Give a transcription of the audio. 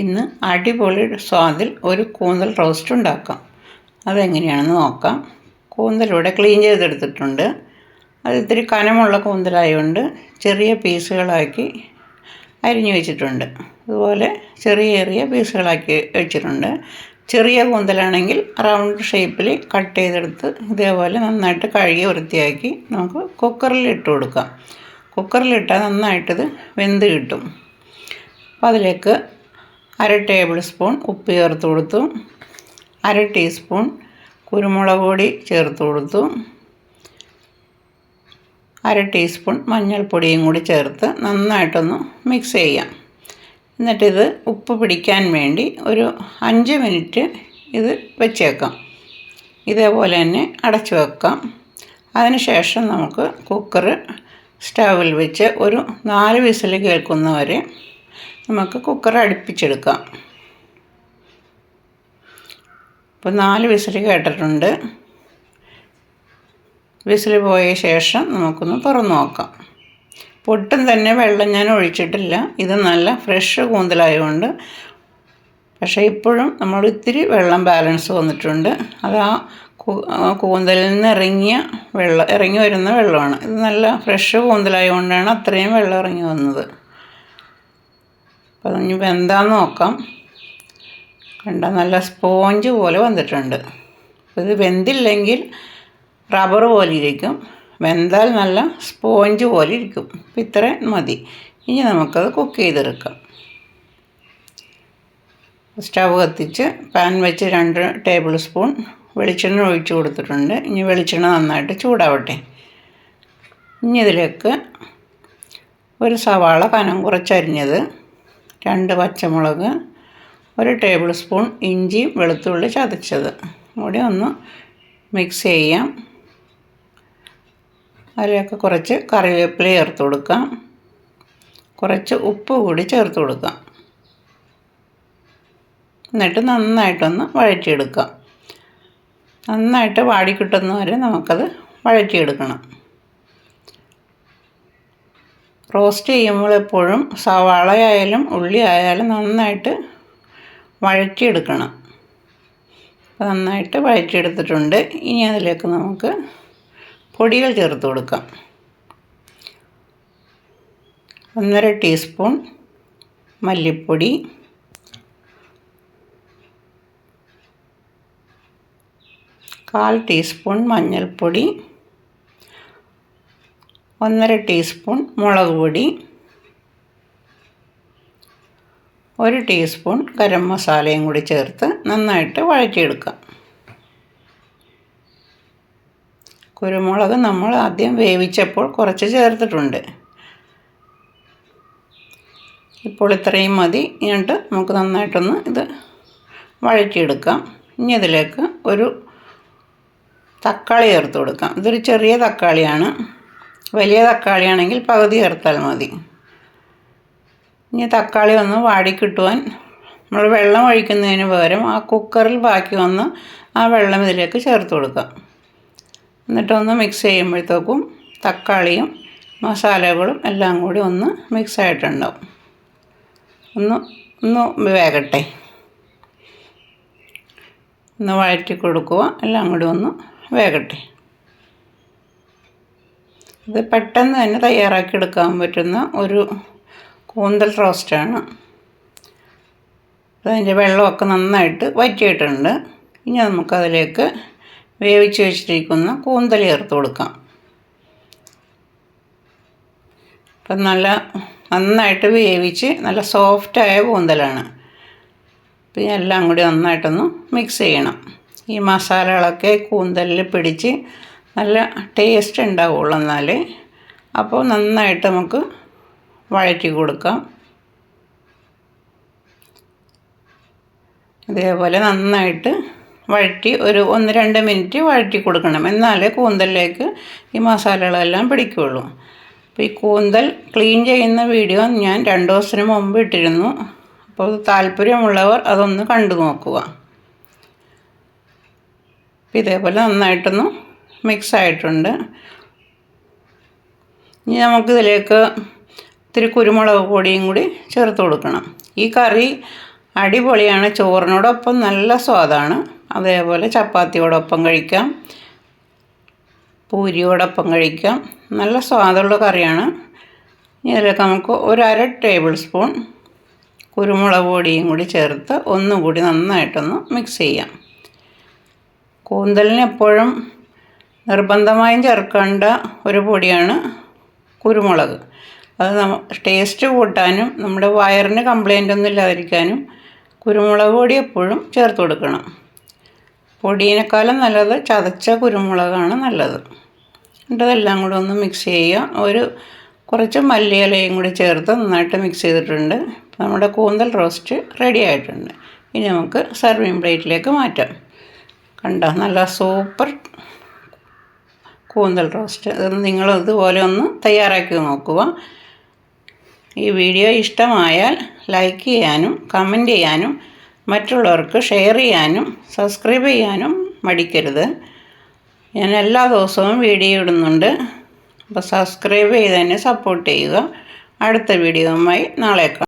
ഇന്ന് അടിപൊളി സ്വാദിൽ ഒരു കൂന്തൽ റോസ്റ്റ് ഉണ്ടാക്കാം. അതെങ്ങനെയാണെന്ന് നോക്കാം. കൂന്തലിവിടെ ക്ലീൻ ചെയ്തെടുത്തിട്ടുണ്ട്. അത് ഇത്തിരി കനമുള്ള കൂന്തലായതുകൊണ്ട് ചെറിയ പീസുകളാക്കി അരിഞ്ഞു വെച്ചിട്ടുണ്ട്. അതുപോലെ ചെറിയ ചെറിയ പീസുകളാക്കി വെച്ചിട്ടുണ്ട്. ചെറിയ കൂന്തലാണെങ്കിൽ റൗണ്ട് ഷേപ്പിൽ കട്ട് ചെയ്തെടുത്ത് ഇതേപോലെ നന്നായിട്ട് കഴുകി വൃത്തിയാക്കി നമുക്ക് കുക്കറിൽ ഇട്ട് കൊടുക്കാം. കുക്കറിലിട്ടാൽ നന്നായിട്ടിത് വെന്ത് കിട്ടും. അപ്പോൾ അതിലേക്ക് അര ടേബിൾ സ്പൂൺ ഉപ്പ് ചേർത്ത് കൊടുത്തു. അര ടീസ്പൂൺ കുരുമുളക് പൊടി ചേർത്ത് കൊടുത്തു. അര ടീസ്പൂൺ മഞ്ഞൾപ്പൊടിയും കൂടി ചേർത്ത് നന്നായിട്ടൊന്ന് മിക്സ് ചെയ്യാം. എന്നിട്ടിത് ഉപ്പ് പിടിക്കാൻ വേണ്ടി ഒരു അഞ്ച് മിനിറ്റ് ഇത് വെച്ചേക്കാം. ഇതേപോലെ തന്നെ അടച്ചു വെക്കാം. അതിനുശേഷം നമുക്ക് കുക്കർ സ്റ്റൗവിൽ വെച്ച് ഒരു നാല് വിസിൽ കേൾക്കുന്നവരെ നമുക്ക് കുക്കർ അടുപ്പിച്ചെടുക്കാം. ഇപ്പോൾ നാല് വിസിൽ കേട്ടിട്ടുണ്ട്. വിസിൽ പോയ ശേഷം നമുക്കൊന്ന് തുറന്നു നോക്കാം. പൊട്ടും തന്നെ വെള്ളം ഞാൻ ഒഴിച്ചിട്ടില്ല. ഇത് നല്ല ഫ്രഷ് കൂന്തലായതുകൊണ്ട്. പക്ഷേ ഇപ്പോഴും നമ്മൾ ഇത്തിരി വെള്ളം ബാലൻസ് വന്നിട്ടുണ്ട്. അത് ആ കൂന്തലിൽ നിന്ന് ഇറങ്ങിയ വെള്ളം ഇറങ്ങി വരുന്ന വെള്ളമാണ്. ഇത് നല്ല ഫ്രഷ് കൂന്തലായതുകൊണ്ടാണ് അത്രയും വെള്ളം ഇറങ്ങി വന്നത്. അപ്പോൾ ഇനി വെന്താന്ന് നോക്കാം. കണ്ട നല്ല സ്പോഞ്ച് പോലെ വന്നിട്ടുണ്ട്. ഇത് വെന്തില്ലെങ്കിൽ റബ്ബർ പോലെ ഇരിക്കും. വെന്താൽ നല്ല സ്പോഞ്ച് പോലെ ഇരിക്കും. അപ്പം ഇത്രയും മതി. ഇനി നമുക്കത് കുക്ക് ചെയ്തെടുക്കാം. സ്റ്റവ് കത്തിച്ച് പാൻ വെച്ച് രണ്ട് ടേബിൾ സ്പൂൺ വെളിച്ചെണ്ണ ഒഴിച്ച് കൊടുത്തിട്ടുണ്ട്. ഇനി വെളിച്ചെണ്ണ നന്നായിട്ട് ചൂടാവട്ടെ. ഇനി ഇതിലേക്ക് ഒരു സവാള കനം കുറച്ചരിഞ്ഞത് രണ്ട് പച്ചമുളക് ഒരു ടേബിൾ സ്പൂൺ ഇഞ്ചിയും വെളുത്തുള്ളി ചതച്ചത്. കൂടി ഒന്ന് മിക്സ് ചെയ്യാം. അതിലേക്ക് കുറച്ച് കറിവേപ്പില ചേർത്ത് കൊടുക്കാം. കുറച്ച് ഉപ്പ് കൂടി ചേർത്ത് കൊടുക്കാം. എന്നിട്ട് നന്നായിട്ടൊന്ന് വഴറ്റിയെടുക്കാം. നന്നായിട്ട് വാടിക്കിട്ടുന്നവരെ കിട്ടുന്ന വരെ നമുക്കത് വഴറ്റിയെടുക്കണം. റോസ്റ്റ് ചെയ്യുമ്പോൾ എപ്പോഴും സവാളയായാലും ഉള്ളി ആയാലും നന്നായിട്ട് വഴറ്റിയെടുക്കണം. അപ്പോൾ നന്നായിട്ട് വഴറ്റിയെടുത്തിട്ടുണ്ട്. ഇനി അതിലേക്ക് നമുക്ക് പൊടികൾ ചേർത്ത് കൊടുക്കാം. ഒന്നര ടീസ്പൂൺ മല്ലിപ്പൊടി. കാൽ ടീസ്പൂൺ മഞ്ഞൾപ്പൊടി. ഒന്നര ടീസ്പൂൺ മുളക് പൊടി ഒരു ടീസ്പൂൺ ഗരം മസാലയും കൂടി ചേർത്ത് നന്നായിട്ട് വഴറ്റിയെടുക്കാം. കുരുമുളക് നമ്മൾ ആദ്യം വേവിച്ചപ്പോൾ കുറച്ച് ചേർത്തിട്ടുണ്ട്. ഇപ്പോൾ ഇത്രയും മതി. എന്നിട്ട് നമുക്ക് നന്നായിട്ടൊന്ന് ഇത് വഴറ്റിയെടുക്കാം. ഇനി ഇതിലേക്ക് ഒരു തക്കാളി ചേർത്ത് കൊടുക്കാം. ഇതൊരു ചെറിയ തക്കാളിയാണ്. വലിയ തക്കാളിയാണെങ്കിൽ പകുതി ചേർത്താൽ മതി. ഇനി തക്കാളി ഒന്ന് വാടി കിട്ടുവാൻ നമ്മൾ വെള്ളം ഒഴിക്കുന്നതിന് പകരം ആ കുക്കറിൽ ബാക്കി വന്ന് ആ വെള്ളം ഇതിലേക്ക് ചേർത്ത് കൊടുക്കാം. എന്നിട്ടൊന്ന് മിക്സ് ചെയ്യുമ്പോഴത്തേക്കും തക്കാളിയും മസാലകളും എല്ലാം കൂടി ഒന്ന് മിക്സ് ആയിട്ടുണ്ടാവും. ഒന്ന് ഒന്ന് വേകട്ടെ. ഒന്ന് വഴറ്റി കൊടുക്കുക. എല്ലാം കൂടി ഒന്ന് വേകട്ടെ. ഇത് പെട്ടെന്ന് തന്നെ തയ്യാറാക്കി എടുക്കാൻ പറ്റുന്ന ഒരു കൂന്തൽ റോസ്റ്റാണ്. അതിന്റെ വെള്ളമൊക്കെ നന്നായിട്ട് വറ്റിയിട്ടുണ്ട്. ഇനി നമുക്കതിലേക്ക് വേവിച്ച് വെച്ചിരിക്കുന്ന കൂന്തൽ ചേർത്ത് കൊടുക്കാം. അപ്പം നല്ല നന്നായിട്ട് വേവിച്ച് നല്ല സോഫ്റ്റായ കൂന്തലാണ്. അപ്പം എല്ലാം കൂടി നന്നായിട്ടൊന്ന് മിക്സ് ചെയ്യണം. ഈ മസാലകളൊക്കെ കൂന്തലിൽ പിടിച്ച് നല്ല ടേസ്റ്റ് ഉണ്ടാവുള്ളൂ എന്നാൽ അപ്പോൾ നന്നായിട്ട് നമുക്ക് വഴറ്റി കൊടുക്കാം. ഇതേപോലെ നന്നായിട്ട് വഴറ്റി ഒരു ഒന്ന് രണ്ട് മിനിറ്റ് വഴറ്റി കൊടുക്കണം. എന്നാലേ കൂന്തലിലേക്ക് ഈ മസാലകളെല്ലാം പിടിക്കുകയുള്ളൂ അപ്പോൾ ഈ കൂന്തൽ ക്ലീൻ ചെയ്യുന്ന വീഡിയോ ഞാൻ രണ്ട് ദിവസത്തിന് മുമ്പ് ഇട്ടിരുന്നു. അപ്പോൾ താല്പര്യമുള്ളവർ അതൊന്ന് കണ്ടു നോക്കുക. ഇതേപോലെ നന്നായിട്ടൊന്ന് മിക്സ് ആയിട്ടുണ്ട് ഇനി നമുക്ക് ഇതിലേക്ക് ഇത്തിരി കുരുമുളക് പൊടിയും കൂടി ചേർത്ത് കൊടുക്കണം. ഈ കറി അടിപൊളിയാണ്. ചോറിനോടൊപ്പം നല്ല സ്വാദാണ്. അതേപോലെ ചപ്പാത്തിയോടൊപ്പം കഴിക്കാം. പൂരിയോടൊപ്പം കഴിക്കാം. നല്ല സ്വാദുള്ള കറിയാണ്. ഇതിലേക്ക് നമുക്ക് ഒരു അര ടേബിൾ സ്പൂൺ കുരുമുളക് പൊടിയും കൂടി ചേർത്ത് ഒന്നുകൂടി നന്നായിട്ടൊന്ന് മിക്സ് ചെയ്യാം. കൂന്തലിന് എപ്പോഴും നിർബന്ധമായും ചേർക്കേണ്ട ഒരു പൊടിയാണ് കുരുമുളക്. അത് നമ്മ ടേസ്റ്റ് കൂട്ടാനും നമ്മുടെ വയറിന് കംപ്ലൈന്റ് ഒന്നും ഇല്ലാതിരിക്കാനും കുരുമുളക് പൊടി എപ്പോഴും ചേർത്ത് കൊടുക്കണം. പൊടിയേക്കാളും നല്ലത് ചതച്ച കുരുമുളകാണ് നല്ലത്. എന്നിട്ട് അതെല്ലാം കൂടെ ഒന്ന് മിക്സ് ചെയ്യുക. ഒരു കുറച്ച് മല്ലിയിലയും കൂടി ചേർത്ത് നന്നായിട്ട് മിക്സ് ചെയ്തിട്ടുണ്ട്. നമ്മുടെ കൂന്തൽ റോസ്റ്റ് റെഡി ആയിട്ടുണ്ട്. ഇനി നമുക്ക് സർവിങ് പ്ലേറ്റിലേക്ക് മാറ്റാം. കണ്ടോ? നല്ല സൂപ്പർ കൂന്തൽ റോസ്റ്റ്. അത് നിങ്ങൾ ഇതുപോലെ ഒന്ന് തയ്യാറാക്കി നോക്കുക. ഈ വീഡിയോ ഇഷ്ടമായാൽ ലൈക്ക് ചെയ്യാനും കമന്റ് ചെയ്യാനും മറ്റുള്ളവർക്ക് ഷെയർ ചെയ്യാനും സബ്സ്ക്രൈബ് ചെയ്യാനും മടിക്കരുത്. ഞാൻ എല്ലാ ദിവസവും വീഡിയോ ഇടുന്നുണ്ട്. അപ്പോൾ സബ്സ്ക്രൈബ് ചെയ്ത് തന്നെ സപ്പോർട്ട് ചെയ്യുക. അടുത്ത വീഡിയോയുമായി നാളെ കാണാം.